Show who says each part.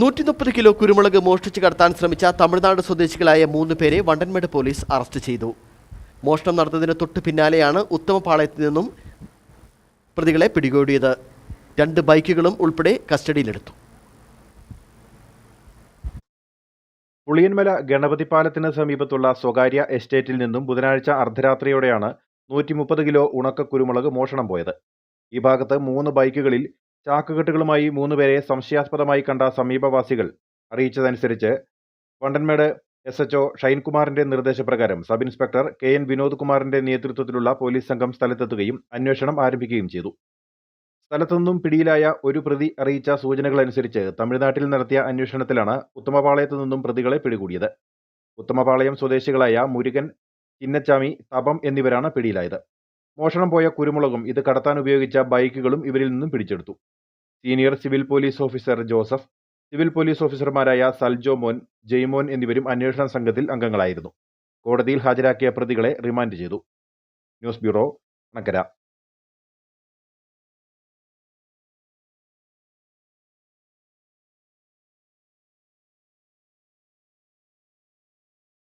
Speaker 1: നൂറ്റി മുപ്പത് കിലോ കുരുമുളക് മോഷ്ടിച്ച് കടത്താൻ ശ്രമിച്ച തമിഴ്നാട് സ്വദേശികളായ മൂന്ന് പേരെ വണ്ടൻമേട് പോലീസ് അറസ്റ്റ് ചെയ്തു. മോഷണം നടന്നതിന് തൊട്ടു പിന്നാലെയാണ് ഉത്തമപാളയത്തിൽ നിന്നും പ്രതികളെ പിടികൂടിയത്. രണ്ട് ബൈക്കുകളും ഉൾപ്പെടെ കസ്റ്റഡിയിലെടുത്തു.
Speaker 2: പുളിയൻമല ഗണപതി പാലത്തിന് സമീപത്തുള്ള സ്വകാര്യ എസ്റ്റേറ്റിൽ നിന്നും ബുധനാഴ്ച അർദ്ധരാത്രിയോടെയാണ് നൂറ്റി മുപ്പത് കിലോ ഉണക്ക കുരുമുളക് മോഷണം പോയത്. ഈ ഭാഗത്ത് മൂന്ന് ബൈക്കുകളിൽ ചാക്കുകെട്ടുകളുമായി മൂന്നുപേരെ സംശയാസ്പദമായി കണ്ട സമീപവാസികൾ അറിയിച്ചതനുസരിച്ച് വണ്ടൻമേട് എസ് എച്ച്ഒ ഷൈൻകുമാറിന്റെ നിർദ്ദേശപ്രകാരം sub inspector K N Vinod കുമാറിന്റെ നേതൃത്വത്തിലുള്ള പോലീസ് സംഘം സ്ഥലത്തെത്തുകയും അന്വേഷണം ആരംഭിക്കുകയും ചെയ്തു. സ്ഥലത്തുനിന്നും പിടിയിലായ ഒരു പ്രതി അറിയിച്ച സൂചനകളനുസരിച്ച് തമിഴ്നാട്ടിൽ നടത്തിയ അന്വേഷണത്തിലാണ് ഉത്തമപാളയത്തു നിന്നും പ്രതികളെ പിടികൂടിയത്. ഉത്തമപാളയം സ്വദേശികളായ മുരുകൻ ചിന്നച്ചാമി തപം എന്നിവരാണ് പിടിയിലായത്. മോഷണം പോയ കുരുമുളകും ഇത് കടത്താൻ ഉപയോഗിച്ച ബൈക്കുകളും ഇവരിൽ നിന്നും പിടിച്ചെടുത്തു. Senior civil police officer Joseph civil police ഓഫീസർമാരായ സൽജോ മോൻ ജെയ്മോൻ എന്നിവരും അന്വേഷണ സംഘത്തിൽ അംഗങ്ങളായിരുന്നു. കോടതിയിൽ ഹാജരാക്കിയ പ്രതികളെ റിമാൻഡ് ചെയ്തു. News bureau കണക്കര